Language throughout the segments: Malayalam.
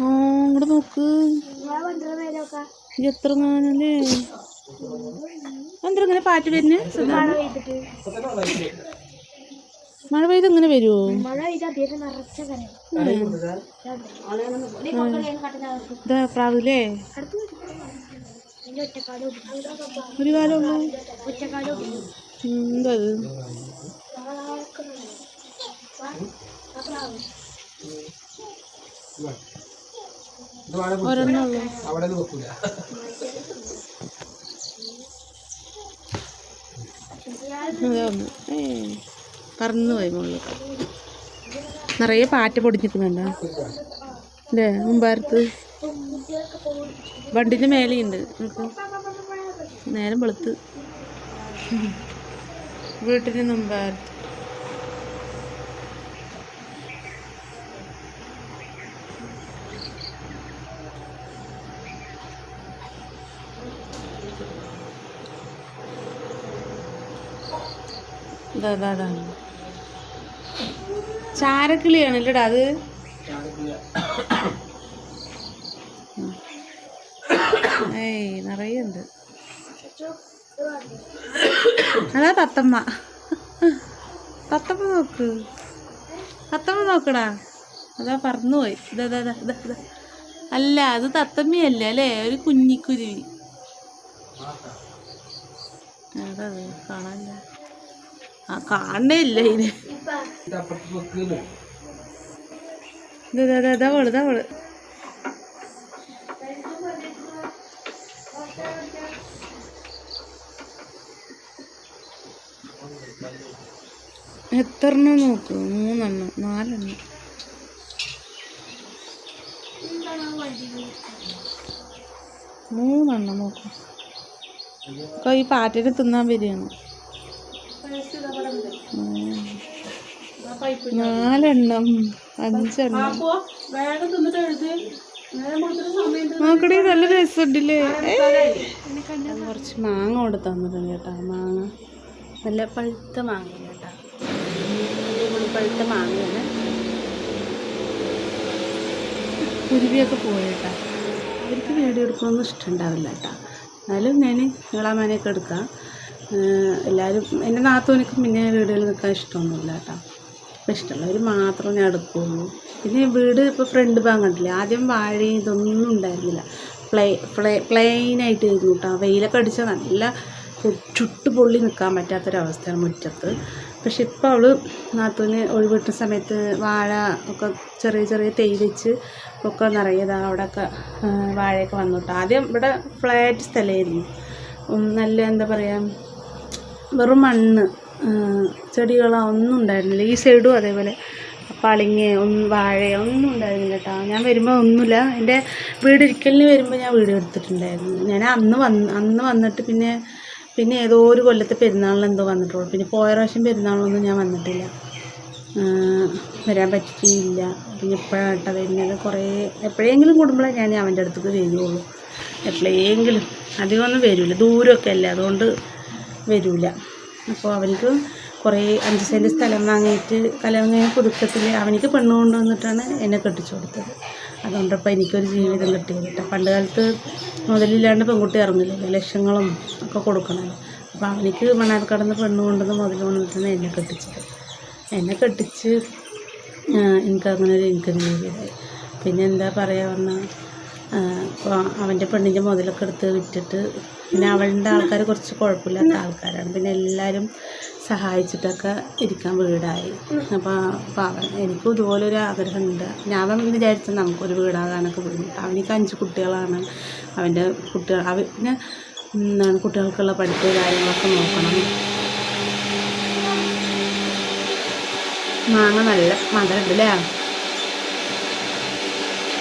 ഇങ്ങോട്ട് നോക്ക്. എത്ര നാനല്ലേ എന്താ ഇങ്ങനെ പാറ്റ് വരുന്നത് മഴ പെയ്ത് ഇങ്ങനെ വരുമോ ഇതാ പ്രാവില്ലേ? ഒരു കാലം എന്താ അത് അവിടെ നോക്കൂല പറന്നു പോയി മുകളിൽ നിറയെ പാറ്റ പൊടിഞ്ഞിട്ടുണ്ട് അല്ലേ മുമ്പാരത്ത്? വണ്ടിന്റെ മേലെയുണ്ട്. നമുക്ക് നേരം വെളുത്ത്. വീട്ടിന് മുമ്പാരത്ത്. ഇതാ ചാരക്കിളിയാണ് ഇല്ലടാ അത്. ഏയ് നിറയെ ഉണ്ട് അതാ തത്തമ്മ. തത്തമ്മ നോക്ക്. തത്തമ്മ നോക്കടാ. അതാ പറന്നുപോയി ഇതാ അല്ല അത് തത്തമ്മയല്ല അല്ലേ? ഒരു കുഞ്ഞിക്കുരുവി. അത് കാണാനില്ല. ആ കാണണേ ഇല്ല ഇതിന് ഇത് അപ്പുറത്ത് വെക്കുന്നു ഇതാ ഇതാ, ഇതാ ഇതാ അവൾ എത്ര എണ്ണം നോക്ക്? മൂന്നെണ്ണം നാലെണ്ണം. മൂന്നെണ്ണം നോക്കും. ഈ പാറ്റിനെ തിന്നാൻ വരികയാണ്. നാലെണ്ണം അഞ്ചെണ്ണം. നോക്കടി നല്ല രസമുണ്ടല്ലേ? കുറച്ച് മാങ്ങ കൊണ്ട് തന്നിട്ടുണ്ട് കേട്ടോ. മാങ്ങ. നല്ല പഴുത്ത മാങ്ങ കേട്ടോ. പഴുത്ത മാങ്ങയാണ്. കുരുവിയൊക്കെ പോയേട്ടാ കേട്ടോ. അവർക്ക് നേടിയെടുക്കണമെന്ന് ഇഷ്ടമുണ്ടാവില്ല കേട്ടോ. എന്നാലും ഞാൻ ഇളാമാനൊക്കെ എടുക്കാം. എല്ലാവരും എന്റെ നാത്തൂനക്ക് പിന്നെ വീടുകളിൽ നിൽക്കാൻ ഇഷ്ടമൊന്നുമില്ല കേട്ടോ. അപ്പം ഇഷ്ടമുള്ളവർ മാത്രമേ ഞാൻ എടുക്കുള്ളൂ പിന്നെ വീട് ഇപ്പോൾ ഫ്രണ്ട് ഭാഗം കണ്ടില്ലേ? ആദ്യം വാഴയും ഇതൊന്നും ഉണ്ടായിരുന്നില്ല. പ്ലേ പ്ലേ പ്ലെയിനായിട്ട് ഇരുന്നു കേട്ടോ. വെയിലൊക്കെ അടിച്ചാൽ നല്ല ചുട്ട് പൊള്ളി നിൽക്കാൻ പറ്റാത്തൊരവസ്ഥയാണ് മുറ്റത്ത്. പക്ഷെ ഇപ്പോൾ അവൾ നാത്തൂന് ഒഴിവിട്ട സമയത്ത് വാഴ ഒക്കെ ചെറിയ ചെറിയ തൈ വെച്ച് ഒക്കെ നിറയതാ അവിടെയൊക്കെ വാഴയൊക്കെ വന്നു കേട്ടോ. ആദ്യം ഇവിടെ ഫ്ലാറ്റ് സ്ഥലമായിരുന്നു. നല്ല എന്താ പറയുക വെറും മണ്ണ് ചെടികളോ ഒന്നും ഉണ്ടായിരുന്നില്ല. ഈ സൈഡും അതേപോലെ പളിങ്ങ ഒന്നും വാഴ ഒന്നും ഉണ്ടായിരുന്നില്ല കേട്ടോ. ഞാൻ വരുമ്പോൾ ഒന്നുമില്ല. എന്റെ വീടിരിക്കലിന് വരുമ്പോൾ ഞാൻ വീഡിയോ എടുത്തിട്ടുണ്ടായിരുന്നു. ഞാൻ അന്ന് വന്ന് അന്ന് വന്നിട്ട് പിന്നെ പിന്നെ ഏതോ ഒരു കൊല്ലത്തെ പെരുന്നാളിന് എന്തോ വന്നിട്ടുള്ളൂ. പിന്നെ പോയ പ്രാവശ്യം പെരുന്നാളിനൊന്നും ഞാൻ വന്നിട്ടില്ല. വരാൻ പറ്റിയില്ല പിന്നെ ഇപ്പോഴാണ് കേട്ടോ വരുന്നത്. കുറേ എപ്പോഴെങ്കിലും കൂടുമ്പോഴേ ഞാൻ അവന്റെ അടുത്തേക്ക് വരുള്ളൂ. എപ്പോഴെങ്കിലും. അധികമൊന്നും വരില്ല. ദൂരമൊക്കെ അല്ലേ. അതുകൊണ്ട് വരില്ല അപ്പോൾ അവനിക്ക് കുറേ അഞ്ച് സെന്റ് സ്ഥലം വാങ്ങിയിട്ട് കല്യാണം കഴിഞ്ഞ പുതുക്കത്തിൽ അവനിക്ക് പെണ്ണ് കൊണ്ടുവന്നിട്ടാണ് എന്നെ കെട്ടിച്ചു കൊടുത്തത്. അതുകൊണ്ടപ്പോൾ എനിക്കൊരു ജീവിതം കിട്ടിയത് കേട്ടോ പണ്ട് കാലത്ത് മുതലില്ലാണ്ട് പെൺകുട്ടി ഇറങ്ങില്ലല്ലോ ലക്ഷങ്ങളും ഒക്കെ കൊടുക്കണമല്ലോ അപ്പോൾ അവനിക്ക് മണാർക്കടന്ന് പെണ്ണ് കൊണ്ടുവന്ന് മുതൽ കൊണ്ടുവന്നിട്ടാണ് എന്നെ കെട്ടിച്ചത്. എന്നെ കെട്ടിച്ച് എനിക്കങ്ങനെ ഒരു ഇൻകം ജീവിതമായി പിന്നെ എന്താ പറയുക പറഞ്ഞാൽ അവന്റെ പെണ്ണിന്റെ മുതലൊക്കെ എടുത്ത് വിറ്റിട്ട് പിന്നെ അവളുടെ ആൾക്കാർ കുറച്ച് കുഴപ്പമില്ലാത്ത ആൾക്കാരാണ്. പിന്നെ എല്ലാവരും സഹായിച്ചിട്ടൊക്കെ ഇരിക്കാൻ വീടായി. അപ്പോൾ അവൻ എനിക്കും ഇതുപോലൊരു ആഗ്രഹമുണ്ട്. ഞാൻ അവൻ വിചാരിച്ചു നമുക്കൊരു വീടാകാനൊക്കെ ബുദ്ധിമുട്ട് അവനിക്ക് അഞ്ച് കുട്ടികളാണ്. അവന്റെ കുട്ടികൾ അവ പിന്നെ എന്താണ് കുട്ടികൾക്കുള്ള പഠിപ്പ് കാര്യങ്ങളൊക്കെ നോക്കണം. മാങ്ങ നല്ല മധുരമുണ്ട് അല്ലേ?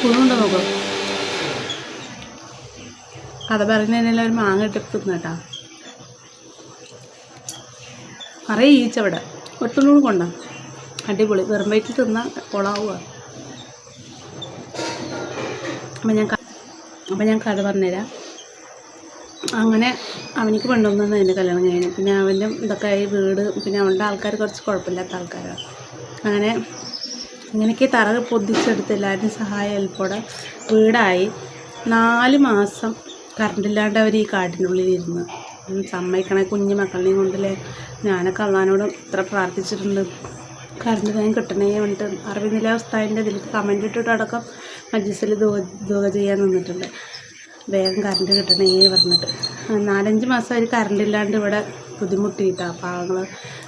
പുഴുണ്ടോ നോക്കൂ? കഥ പറഞ്ഞതിനെല്ലാം ഒരു മാങ്ങ ഇട്ട് തിന്നട്ടാ നിറയെ ഈച്ച ഇവിടെ. ഒട്ടുള്ളൂടെ കൊണ്ട. അടിപൊളി. വെറും വയറ്റിൽ തിന്നാൽ കൊളാവുക. അപ്പം ഞാൻ അപ്പം ഞാൻ കഥ പറഞ്ഞുതരാം. അങ്ങനെ അവനിക്ക് പെണ്ണൊന്നും എന്റെ കല്യാണം കഴിഞ്ഞു. പിന്നെ അവന്റെ ഇതൊക്കെ ആയി വീട്. പിന്നെ അവന്റെ ആൾക്കാർ കുറച്ച് കുഴപ്പമില്ലാത്ത ആൾക്കാരാണ് അങ്ങനെ ഇങ്ങനെയൊക്കെ തറ പൊതിച്ചെടുത്ത് എല്ലാവരുടെയും സഹായം ഹെൽപ്പോടെ വീടായി. നാല് മാസം കറണ്ടില്ലാണ്ട് അവർ ഈ കാട്ടിനുള്ളിൽ ഇരുന്ന് സമ്മതിക്കണ കുഞ്ഞു മക്കളെയും കൊണ്ടല്ലേ ഞാനൊക്കെ അള്ളഹാനോട് ഇത്ര പ്രാർത്ഥിച്ചിട്ടുണ്ട്. കറണ്ട് വേഗം കിട്ടണേ പറഞ്ഞിട്ട് അറിവിന്നില്ല ഉസ്താദിന്റെ ഇതിൽ കമന്റ് ഇട്ടിട്ട് അടക്കം മജ്ലിസിൽ ദുഃഖ ചെയ്യാൻ നിന്നിട്ടുണ്ട്. വേഗം കറണ്ട് കിട്ടണേ പറഞ്ഞിട്ട്. നാലഞ്ച് മാസം അവർ കറണ്ട് ഇല്ലാണ്ട് ഇവിടെ ബുദ്ധിമുട്ടിയിട്ടാണ് പാവങ്ങൾ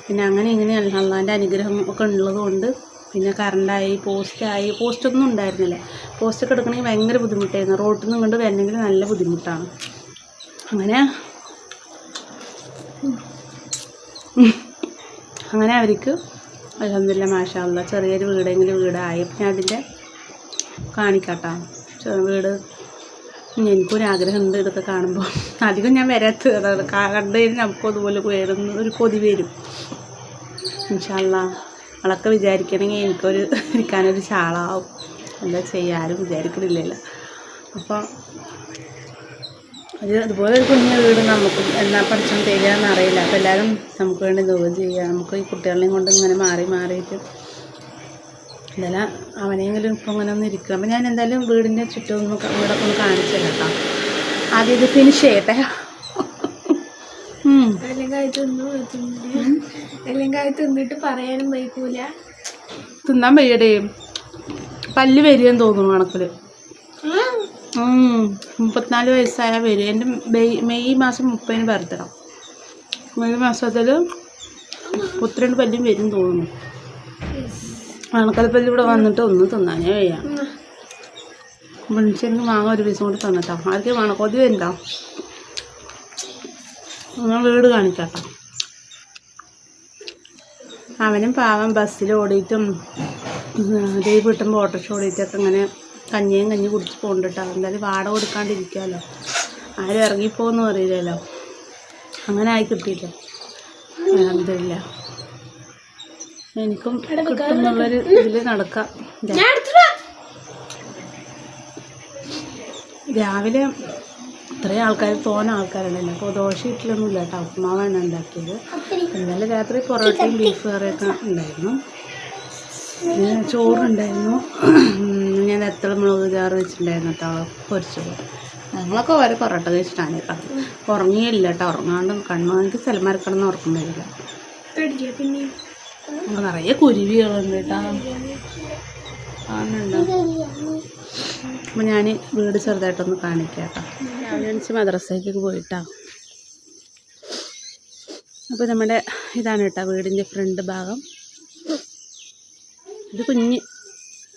പിന്നെ അങ്ങനെ ഇങ്ങനെ അള്ളാന്റെ അനുഗ്രഹം ഒക്കെ ഉള്ളത് കൊണ്ട് പിന്നെ കറണ്ടായി പോസ്റ്റായി പോസ്റ്റൊന്നും ഉണ്ടായിരുന്നില്ല. പോസ്റ്റൊക്കെ എടുക്കണമെങ്കിൽ ഭയങ്കര ബുദ്ധിമുട്ടായിരുന്നു. റോട്ടിൽ നിന്ന് കൊണ്ട് വരണമെങ്കിൽ നല്ല ബുദ്ധിമുട്ടാണ്. അങ്ങനെ അങ്ങനെ അവർക്ക് അലഹമില്ല മാഷാല്ല ചെറിയൊരു വീടെങ്കിലും വീടായി. അപ്പം ഞാൻ അതിന്റെ കാണിക്കാട്ടോ. വീട് എനിക്കൊരാഗ്രഹമുണ്ട് ഇതൊക്കെ കാണുമ്പോൾ. അധികം ഞാൻ വരാത്ത കണ്ടു കഴിഞ്ഞാൽ നമുക്കും വരുന്ന ഒരു കൊതി വരും. ഇൻഷാല്ല അവളൊക്കെ വിചാരിക്കണമെങ്കിൽ എനിക്കൊരു ഇരിക്കാനൊരു ചാളാവും. എന്താ ചെയ്യുക ആരും വിചാരിക്കണില്ലല്ലോ. അപ്പോൾ ഒരു അതുപോലെ ഒരു കുഞ്ഞു വീട് നമുക്ക് എന്നാ പഠിച്ചാൽ തരികയെന്ന് അറിയില്ല. അപ്പോൾ എല്ലാവരും നമുക്ക് വേണ്ടി ദൂരം ചെയ്യുക. നമുക്ക് ഈ കുട്ടികളെയും കൊണ്ട് ഇങ്ങനെ മാറി മാറിയിട്ട് എന്തായാലും അവനെങ്കിലും ഇപ്പോൾ ഇങ്ങനെ ഒന്ന് ഇരിക്കുക. അപ്പോൾ ഞാൻ എന്തായാലും വീടിന്റെ ചുറ്റും ഒന്ന് വീടൊക്കെ ഒന്ന് കാണിച്ചു തരാം കേട്ടോ. ആദ്യം ഇത് ഫിനിഷ് ചെയ്യട്ടെ. തിന്നു തിന്നിട്ട് പറയാനും വൈക്കൂല തിന്നാൻ വയ്യടേ. പല്ല് വരികയെന്ന് തോന്നുന്നു കണക്കിൽ. മുപ്പത്തിനാല് വയസ്സായ വരും എന്റെ മെയ് മാസം മുപ്പതിന് ബർത്ത്ഡേ മെയ് മാസത്തിൽ മുപ്പത്തിരണ്ട് പല്ലും വരും തോന്നുന്നു. അണക്കലപ്പല്ല് ഇവിടെ വന്നിട്ട് ഒന്ന് തിന്നാനേ വയ്യ. മനുഷ്യർക്ക് മാങ്ങ ഒരു പൈസ കൂടി തന്നിട്ടോ. ആർക്കും മണക്കോതി കൊതി വരണ്ടോ ഞാൻ വീട് കാണിക്കാട്ടോ. അവനും പാവം ബസ്സിൽ ഓടിയിട്ടും ദൈവം കിട്ടുമ്പോൾ ഓട്ടോറിക്ഷ ഓടിയിട്ടൊക്കെ ഇങ്ങനെ കഞ്ഞിയും കഞ്ഞി കുടിച്ച് പോകണ്ടിട്ടോ. എന്തായാലും വാട കൊടുക്കാണ്ടിരിക്കാമല്ലോ ആരും ഇറങ്ങിപ്പോന്ന് അറിയില്ലല്ലോ അങ്ങനെ ആയി കിട്ടിയില്ല? അലഹമില്ല എനിക്കും കിട്ടുന്നുള്ളൊരു ഇതിൽ നടക്കാം. രാവിലെ ഇത്രയും ആൾക്കാർ തോന ആൾക്കാരുണ്ടല്ലോ അപ്പോൾ ദോശ ഇട്ടിലൊന്നും ഇല്ല കേട്ടോ. ഉപ്പുമാവാണ് ഉണ്ടാക്കിയത്. ഇന്നലെ രാത്രി പൊറോട്ടയും ബീഫ് കറിയൊക്കെ ഉണ്ടായിരുന്നു. ചോറുണ്ടായിരുന്നു. ഞാൻ എത്ര മുളക് ചാറ് വെച്ചിട്ടുണ്ടായിരുന്നു കേട്ടോ പൊരിച്ചത്. ഞങ്ങളൊക്കെ ഓരോ പൊറോട്ട കഴിച്ചിട്ടാണ് കിടന്നത് ഉറങ്ങിയില്ല കേട്ടോ ഉറങ്ങാണ്ട് കണ്ണു എനിക്ക് സ്ഥലമാരെ കിടന്ന് ഉറക്കം വരില്ല. നിറയെ കുരുവികളുണ്ട് കേട്ടോ. കാണുന്നുണ്ടോ അപ്പം ഞാൻ വീട് ചെറുതായിട്ടൊന്ന് കാണിക്കാം കേട്ടോ. രാവിലെ മദ്രസയിലേക്ക് പോയിട്ടാ. അപ്പോൾ നമ്മുടെ ഇതാണ് കേട്ടോ വീടിന്റെ ഫ്രണ്ട് ഭാഗം. ഇത് കുഞ്ഞ്.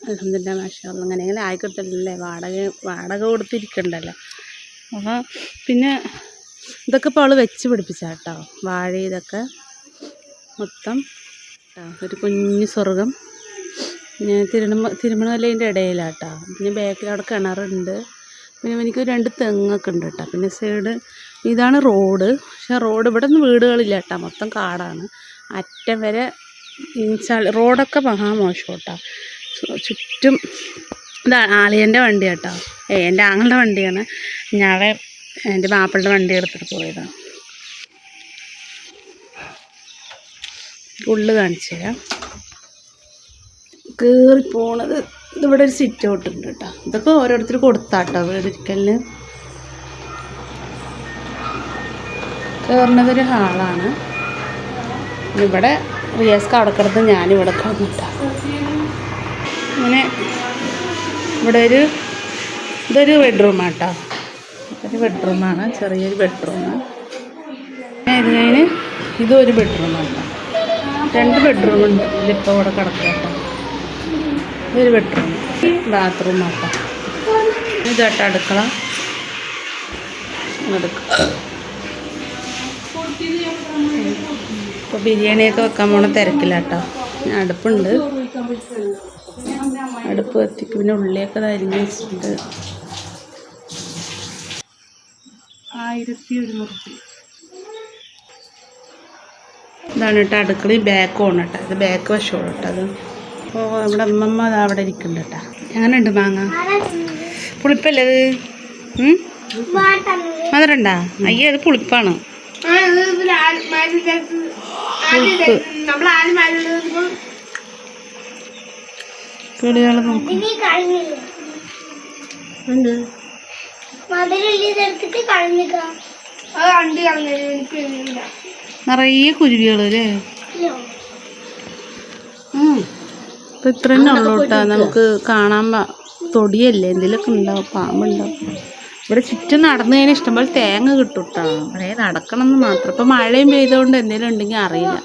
അലഹമില്ല മാഷാ അങ്ങനെയെങ്കിലും ആയിക്കോട്ടല്ലേ? വാടക വാടക കൊടുത്തിരിക്കണ്ടല്ലോ. അപ്പോൾ പിന്നെ ഇതൊക്കെ ഇപ്പോൾ അവൾ വെച്ച് പിടിപ്പിച്ച കേട്ടോ. വാഴ ഇതൊക്കെ മൊത്തം ഒരു കുഞ്ഞു സ്വർഗം. പിന്നെ തിരുമ തിരുമണമലേന്റെ ഇടയിലാട്ടോ പിന്നെ ബാക്കിൽ അവിടെ കിണറുണ്ട്. പിന്നെ എനിക്ക് രണ്ട് തെങ്ങൊക്കെ ഉണ്ട് കേട്ടോ. പിന്നെ സൈഡ് ഇതാണ് റോഡ് പക്ഷേ റോഡ് ഇവിടെ നിന്ന് വീടുകളില്ല കേട്ടോ മൊത്തം കാടാണ്. അറ്റം വരെ ഇൻസ്റ്റാൾ റോഡൊക്കെ മഹാമോശം കേട്ടോ. ചുറ്റും ഇതാ ആളിയന്റെ വണ്ടി കേട്ടോ. ഏ എന്റെ ആങ്ങളുടെ വണ്ടിയാണ്. ഞാൻ എന്റെ മാപ്പിളുടെ വണ്ടി എടുത്തിട്ട് പോയതാണ് ഉള്ളു കാണിച്ചു തരാം. കയറി പോണത്. ഇതിവിടെ ഒരു സിറ്റ് ഔട്ട് ഉണ്ട് കേട്ടോ. ഇതൊക്കെ ഓരോരുത്തർ കൊടുത്താട്ടോ വീടിരിക്കലിന് കയറുന്നത് ഒരു ഹാളാണ്. ഇവിടെ റിയാസ്ക്ക് അവിടെ കിടന്ന് ഞാനിവിടെ കിടന്നിട്ടാ ഇങ്ങനെ ഇവിടെ ഒരു ഇതൊരു ബെഡ്റൂമാട്ടോ ഒരു ബെഡ്റൂമാണ് ചെറിയൊരു ബെഡ്റൂം ഇത് കഴിഞ്ഞ് ഇതും ഒരു ബെഡ്റൂമാണ് രണ്ട് ബെഡ്റൂമുണ്ട് ഇതിലിപ്പോൾ ഇവിടെ കിടക്കുക ഇതൊരു ബെഡ്റൂം. ബാത്റൂം നോക്കാം ഇതായിട്ട് അടുക്കള. അടുക്കള ഇപ്പോൾ ബിരിയാണിയൊക്കെ വെക്കാൻ പോണ തിരക്കിലാട്ടോ. അടുപ്പുണ്ട്. അടുപ്പ് കത്തിക്ക്. പിന്നെ ഉള്ളിയൊക്കെ അരിഞ്ഞ് വെച്ചിട്ടുണ്ട്. ആയിരത്തി ഒരുന്നൂറ് ഇതാണ് കേട്ടോ അടുക്കളയും ബാക്ക് ആണ് കേട്ടോ. ഇത് ബാക്ക് വശമാണ് കേട്ടോ അത്. അപ്പോൾ നമ്മുടെ അമ്മമ്മ അത് അവിടെ ഇരിക്കുന്നുണ്ട് കേട്ടോ. എങ്ങനെയുണ്ട് മാങ്ങ? പുളിപ്പല്ലേ അത്? മധുരണ്ടാ അയ്യേ അത് പുളിപ്പാണ്. പുളിപ്പ്. കിളികൾ നോക്കും. ഉണ്ട് നിറയെ കുരുവികൾ അല്ലേ? ഇല്ലോ ഇത്ര തന്നെ ഉള്ളൂ കേട്ടോ നമുക്ക് കാണാൻ തൊടിയല്ലേ? എന്തെങ്കിലുമൊക്കെ ഉണ്ടാവും പാമ്പുണ്ടാവും. ഇവിടെ ചുറ്റും നടന്നു കഴിഞ്ഞാൽ ഇഷ്ടംപോലെ തേങ്ങ കിട്ടും കേട്ടോ അവിടെ നടക്കണം എന്ന് മാത്രം. ഇപ്പം മഴയും പെയ്തുകൊണ്ട് എന്തെങ്കിലും ഉണ്ടെങ്കിൽ അറിയില്ല.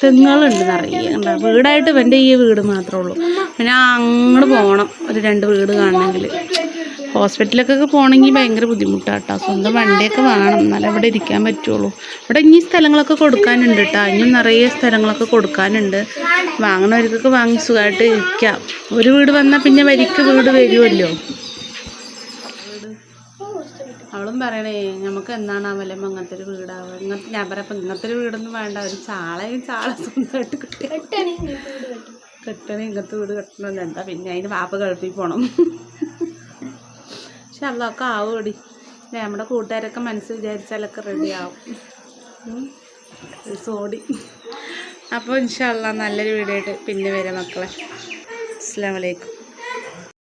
തെങ്ങുകളുണ്ട് നിറയെ. കണ്ടോ വീടായിട്ട് എന്റെ ഈ വീട് മാത്രമേ ഉള്ളൂ. പിന്നെ അങ്ങോട്ട് പോകണം ഒരു രണ്ട് വീട് കാണണമെങ്കിൽ ഹോസ്പിറ്റലൊക്കെ പോകണമെങ്കിൽ ഭയങ്കര ബുദ്ധിമുട്ടാണ് കേട്ടോ സ്വന്തം വണ്ടിയൊക്കെ വേണം. എന്നാലേ ഇവിടെ ഇരിക്കാൻ പറ്റുള്ളൂ. ഇവിടെ ഇനി സ്ഥലങ്ങളൊക്കെ കൊടുക്കാനുണ്ട് കേട്ടോ ഇനിയും നിറയെ സ്ഥലങ്ങളൊക്കെ കൊടുക്കാനുണ്ട്. വാങ്ങണവർക്കൊക്കെ വാങ്ങി സുഖമായിട്ട് ഇരിക്കാം. ഒരു വീട് വന്നാൽ പിന്നെ വരിക്ക് വീട് വരുമല്ലോ. അവളും പറയണേ നമുക്ക് എന്താണ് അവലെ അങ്ങനത്തെ ഒരു വീടാവുക ഇങ്ങനത്തെ ഞാൻ പറയാം അപ്പം ഇങ്ങനത്തെ ഒരു വീടൊന്നും വേണ്ട. ഒരു ചാളയും ചാള സ്വന്തമായിട്ട് കിട്ടി കെട്ടണേ ഇങ്ങനത്തെ വീട് കെട്ടണമെന്ന് എന്താ പിന്നെ അതിന് വാപ്പ പോകണം ആവും ആവുമടി നമ്മുടെ കൂട്ടുകാരൊക്കെ മനസ്സ് വിചാരിച്ചാലൊക്കെ റെഡി ആവും സോടി അപ്പോൾ ഇൻഷാല്ല നല്ലൊരു വീഡിയോ ആയിട്ട് പിന്നെ വരാം മക്കളെ. അസ്സാം വലൈക്കും